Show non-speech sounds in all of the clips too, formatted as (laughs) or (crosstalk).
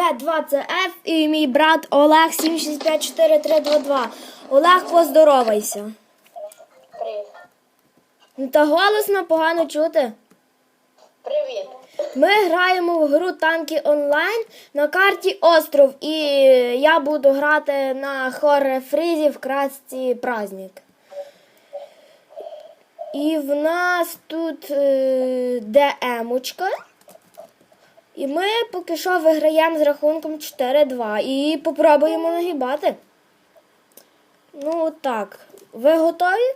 вами В2CF і мій брат Олег 765422. Олег, поздоровайся. Привіт. Ну, Та голосно погано чути. Привіт. Ми граємо в гру танки онлайн на карті Остров, і я буду грати на хоре фрізі в красці праздник. І в нас тут е, ДМочка. І ми поки що виграємо з рахунком 4-2 і попробуємо нагибати. Ну так, ви готові?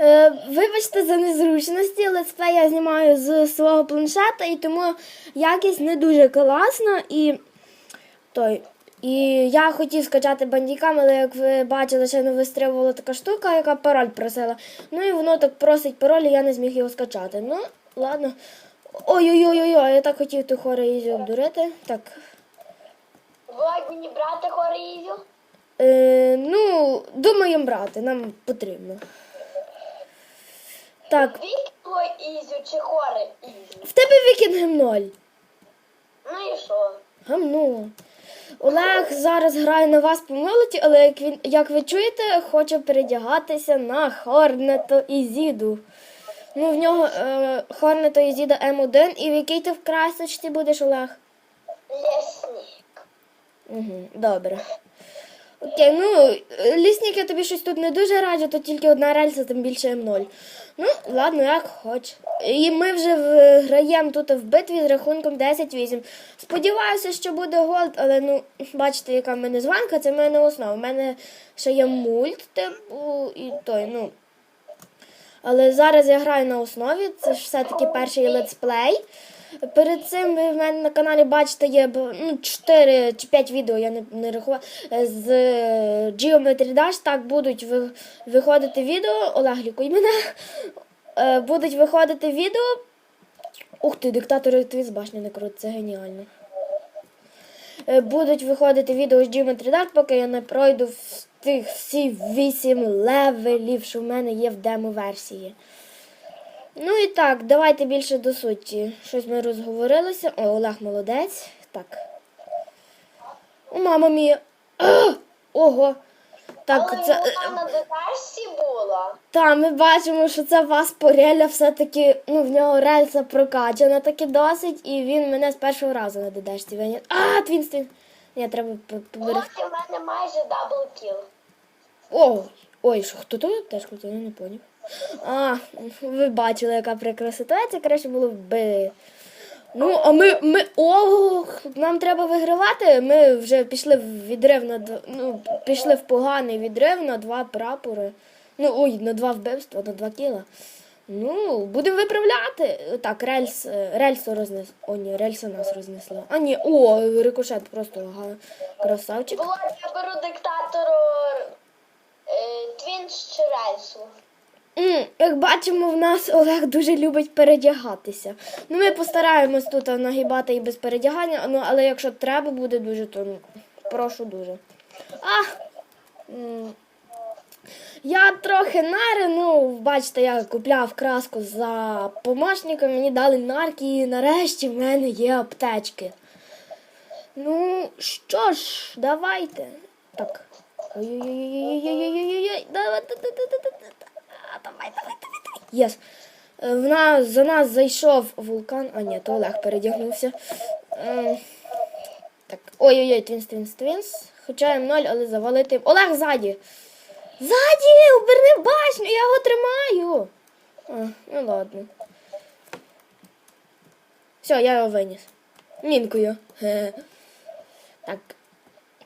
Е, вибачте за незручності, летсплей я знімаю з свого планшета, і тому якість не дуже класна. І, той, і я хотів скачати бандікам, але як ви бачили, ще не вистрибувала така штука, яка пароль просила. Ну і воно так просить пароль, і я не зміг його скачати. Ну, ладно. Ой-ой-ой, я так хотів ту хоризю обдурити. Так. Володь мені брати хоризю? Е, ну, думаємо брати, нам потрібно. Так, Вікінго ізю чи хоре ізю? в тебе вікінгем 0. Ну і що? Гамнуло. Олег зараз грає на вас по мелоді, але як, він, як ви чуєте, хоче передягатися на Хорнето і Зіду. Ну, в нього е, Хорнето і Зіда М1, і в якій ти в красочці будеш, Олег? Лісник. Угу, добре. Окей, ну, лісник я тобі щось тут не дуже раджу, то тільки одна рельса, тим більше М0. Ну, ладно, як хоч. І ми вже граємо тут в битві з рахунком 10-8. Сподіваюся, що буде голд, але ну, бачите, яка в мене званка, це в мене основа. У мене ще є мульт, типу, і той, ну. Але зараз я граю на основі, це ж все-таки перший летсплей. Перед цим ви в мене на каналі бачите є ну, 4 чи 5 відео, я не, не рахувала, з е, Geometry Dash. Так будуть ви- виходити відео. Олег, лікуй мене. Е, Будуть виходити відео. Ух ти, диктатори твій з башні не крут, це геніально. Е, Будуть виходити відео з Geometry Dash, поки я не пройду в тих всі 8 левелів, що в мене є в демо-версії. Ну і так, давайте більше до суті. Щось ми розговорилися. О, Олег молодець. Так. О, мама мія. А! Ого. Так, Але це. вона на дедашці була. Та, ми бачимо, що це вас Пореля все-таки, ну, в нього рельса прокачана таки досить, і він мене з першого разу на дедешці виняв. А, твінствін. Ні, треба по- поберегти. Володь у мене майже дабл кіл. Ой, ой, що хто то теж хотів, я не поняв. А, ви бачили, яка прикра ситуація, краще було би. Ну, а ми, ми ох, нам треба вигравати. Ми вже пішли в відрив на ну, пішли в поганий відрив на два прапори. Ну, ой, на два вбивства, на два кіла. Ну, будемо виправляти. Так, рельс, е, рельсу рознес. О, ні, рельса нас рознесла. А ні, о, рикошет просто га, красавчик. Володь, я беру диктатору е, Твінс чи рельсу. М, Як бачимо, в нас Олег дуже любить передягатися. Ну, ми постараємось тут нагибати і без передягання, ну, але якщо треба буде дуже, то ну, прошу дуже. А! м, Я трохи нари, ну, бачите, я купляв краску за помощником, мені дали нарки, і нарешті в мене є аптечки. Ну, що ж, давайте. Так. Ой-ой-ой-ой-ой-ой-ой-ой. Давай, давай, давай, давай. Єс. В нас, за нас зайшов вулкан. А ні, то Олег передягнувся. Так. Ой-ой-ой, твінс, твінс, твінс. Хоча М0, але завалити. Олег ззаді. Ззаді! Оберни башню, я його тримаю. А, ну ладно. Все, я його виніс. Мінкою. Так.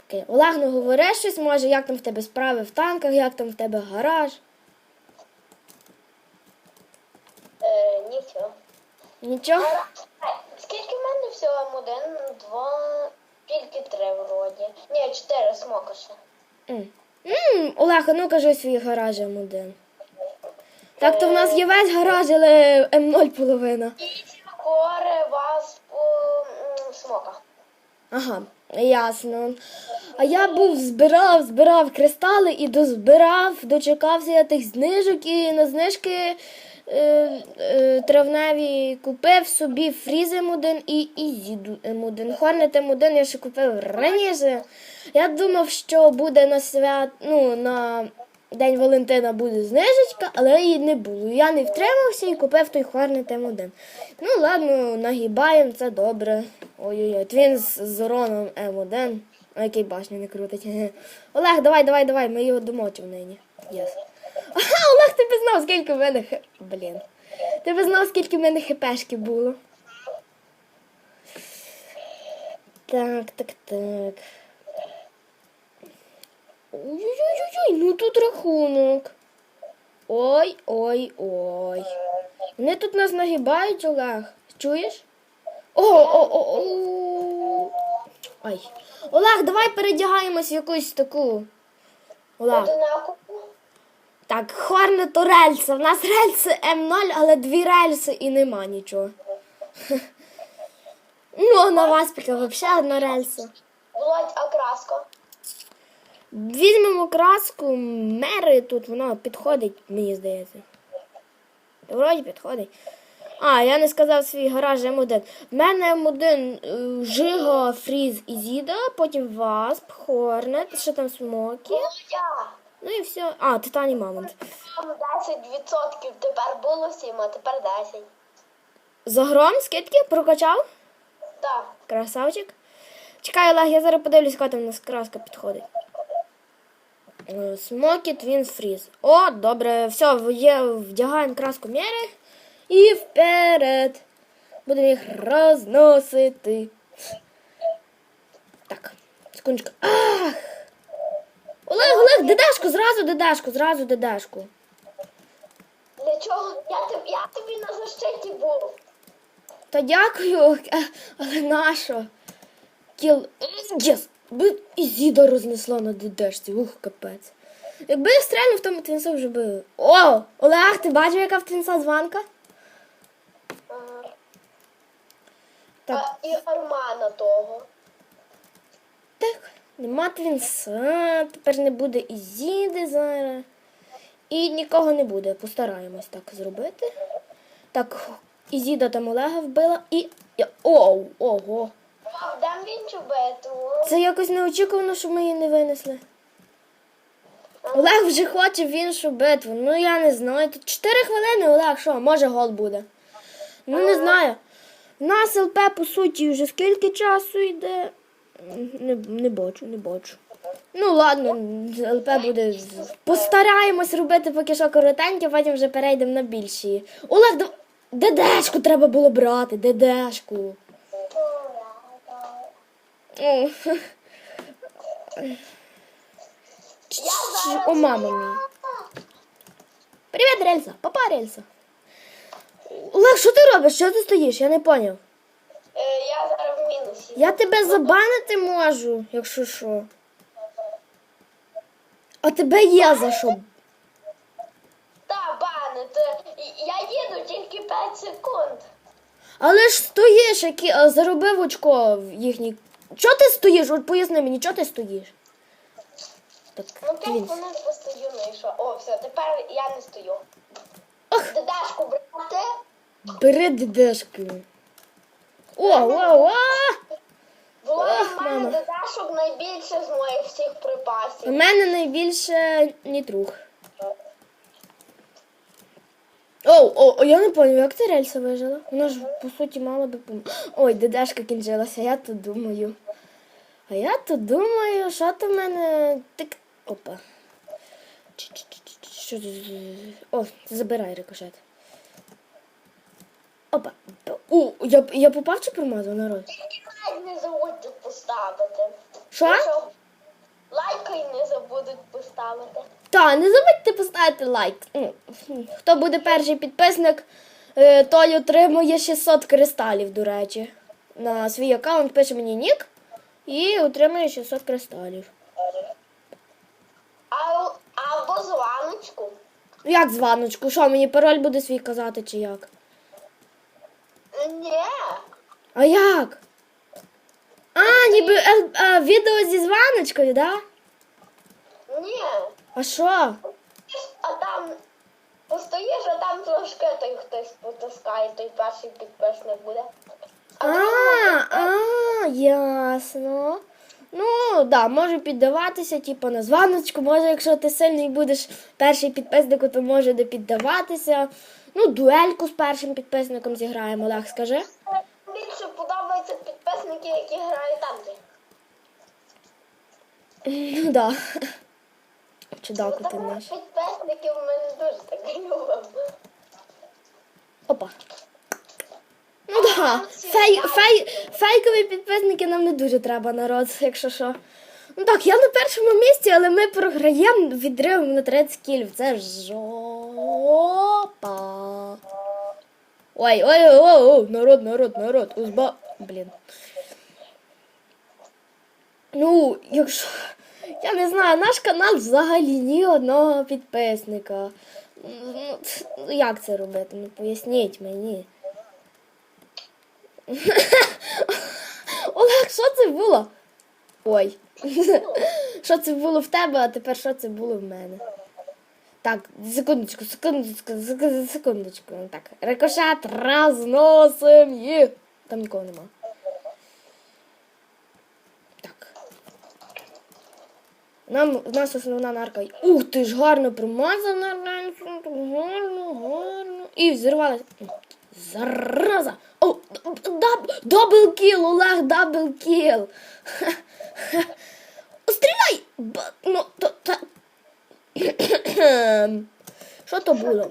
Окей. Олег, ну говори щось, може, як там в тебе справи в танках, як там в тебе гараж. Е, нічого. Нічого? Гаразд. Скільки в мене всього один, два, тільки три вроді. Ні, чотири смока ще. М. М, Олег, а ну кажи свій гараж М1. Так то в нас є весь гараж, але М0 половина. І горе вас по смоках. смока. Ага, ясно. А я був збирав, збирав кристали і дозбирав, дочекався я тих знижок і на знижки травневі купив собі Фріз М1 і Ізіду М1. Хорнет М1 я ще купив раніше. Я думав, що буде на свят, ну, на День Валентина буде знижечка, але її не було. Я не втримався і купив той Хорнет М1. Ну ладно, нагибаємо, це добре. Ой-ой-ой, твін з Зороном М1. А який башню не крутить. (laughs) Олег, давай, давай, давай, ми його домочимо нині. Єс. Ага, Олег, ти б знав, скільки в мене хе... Блін. Ти б знав, скільки в мене хпшки було. Так, так, так. Ой-ой-ой, ну тут рахунок. Ой, ой, ой. Вони тут нас нагибають, Олег. Чуєш? О, о, о, о. Ай. Олег, давай передягаємось в якусь таку. Олег. Так, хорне то рельси. В нас рельси М0, але дві рельси і нема нічого. (laughs) Ну, на вас поки взагалі одна рельса. Володь, а краска. Візьмемо краску мери тут, вона підходить, мені здається. Вроді підходить. А, я не сказав свій гараж М1. В мене М1 е, Жига, Фріз і Зіда, потім Васп, Хорнет, що там Смокі. Ну і все. А, Титані Мамонт. там 10% тепер було 7, а тепер 10. Загром скидки прокачав? Так. Красавчик. Чекай, Олег, я зараз подивлюсь, яка там у нас краска підходить. Е, Смокі Твін Фріз. О, добре, все, є, вдягаємо краску міри і вперед. Будемо їх розносити. Так, секундочку. Ах! Олег, Олег, дедашку, зразу дедашку, зразу дедашку. Для чого? Я, тоб- я тобі на защиті був. Та дякую, е, але нащо? Кіл. Єс! Би і зіда рознесла на дедешці. Ух, капець. Якби я стрельнув, тому твінса вже би. О! Олег, ти бачив, яка в твінса званка? Так, А, і армана того. так. Нема твінса, тепер не буде і зіди зараз. І нікого не буде. Постараємось так зробити. Так, Ізіда там Олега вбила і. я- Оу, ого. Дам він битву. Це якось неочікувано, що ми її не винесли. Олег вже хоче в іншу битву. Ну я не знаю. Тут 4 хвилини, Олег, що, може гол буде. Ну не знаю. У нас ЛП, по суті, вже скільки часу йде. Не, не бачу, не бачу. Ну ладно, ЛП буде. Постараємось робити поки що коротеньке, потім вже перейдемо на більші. Олег, дав- ДДшку треба було брати, ДДшку. О, мама мій. Привіт, Рельса. Папа, Рельса. Олег, що ти робиш? Що ти стоїш? Я не поняв. Е, я зараз в мінусі. Я тебе забанити можу, якщо що. А тебе є за що. Та, бане, я їду тільки 5 секунд. Але ж стоїш, які... а, заробив очко в їхній. Чого ти стоїш? От поясни мені, чого ти стоїш? Так, Ну, 5 він. хвилин постою, ну і що? О, все, тепер я не стою. Ах. Дедашку брати. Бери дедешку. О, о, о! Було Ах, в мене мама. найбільше з моїх всіх У припасів. мене найбільше нітрух. О, о, о, я не поняв, як ти рельса вижила? Вона ж по суті мала би пом... Ой, дедашка кінчилася, я тут думаю. А я тут думаю, що то в мене тик. Опа. Чи-чи-чи-чи, Що це? за- О, забирай рикошет. Опа. О, я, я попав чи промазав народ? Лайк не забудьте поставити. Що? Й не забудуть поставити. Та, не забудьте поставити лайк. Хто буде перший підписник, е, той отримує 600 кристалів, до речі. На свій аккаунт пише мені нік і отримує 600 кристалів. А, або званочку. Як званочку? Що, мені пароль буде свій казати чи як? Ні. А як? А, ніби е, е, відео зі званочкою, да? Ні. А що? А там Постоїш, а там флажки той хтось потискає, той перший підписник буде. А, а, ясно. Ну, да, може піддаватися, типу, на званочку, може, якщо ти сильний будеш перший підписник, то може де піддаватися. Ну, дуельку з першим підписником зіграємо, Олег, скажи. Більше подобаються підписники, які грають танки. Ну, да. Чудаку ти Тому наш. підписників ми не дуже так любимо. Опа. Ну да. Фей, фей, фейкові підписники нам не дуже треба, народ, якщо що. Ну так, я на першому місці, але ми програємо відривом на 30 кілів. Це ж жопа. Ой, ой, ой, ой, ой, народ, народ, народ, узба. Блін. Ну, якщо. Я не знаю, наш канал взагалі ні одного підписника. Ну, як це робити? Ну поясніть мені. (laughs) Олег, що це було? Ой. (laughs) Що це було в тебе, а тепер що це було в мене? Так, секундочку, секундочку, сек- секундочку. Так, рикошет, розносим їх. Там нікого нема. Так. Нам, в нас основна нарка. Ух ти ж, гарно промазана. Гарно, гарно. І взірвалася. Зараза! О, даб, дабл кіл, Олег, дабл кіл. (laughs) Стріляй! Ба- Ну, то. Що то було?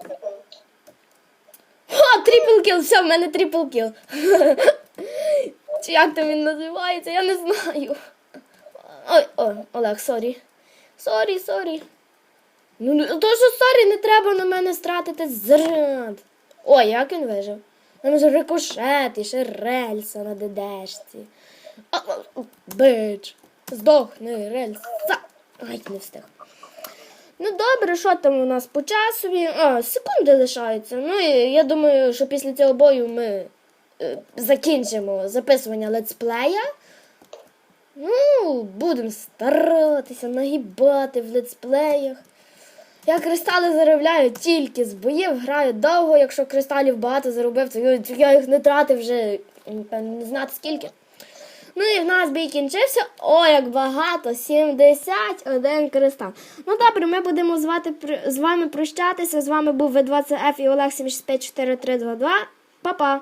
О, трипл кіл, все, в мене трипл кіл. Чи як там він називається, я не знаю. Ой, ой, Олег, сорі. Сорі, сорі. Ну, ну, то що сорі, не треба на мене стратити зряд. Ой, як він вижив? Там ж рикошет і ще рельса на дедешці. Бич. Здохни, рельса. Ай, не встиг. Ну добре, що там у нас по часові? А, секунди лишаються. Ну і я думаю, що після цього бою ми е, закінчимо записування летсплея. Ну, будемо старатися нагибати в летсплеях. Я кристали заробляю тільки з боїв, граю довго, якщо кристалів багато заробив, то я- їх не тратив вже не знати скільки. Ну і в нас бій кінчився. О, як багато! 71 кристал. Ну добре, ми будемо звати, з вами прощатися. З вами був В20Ф і Олег 7654322. Па-па!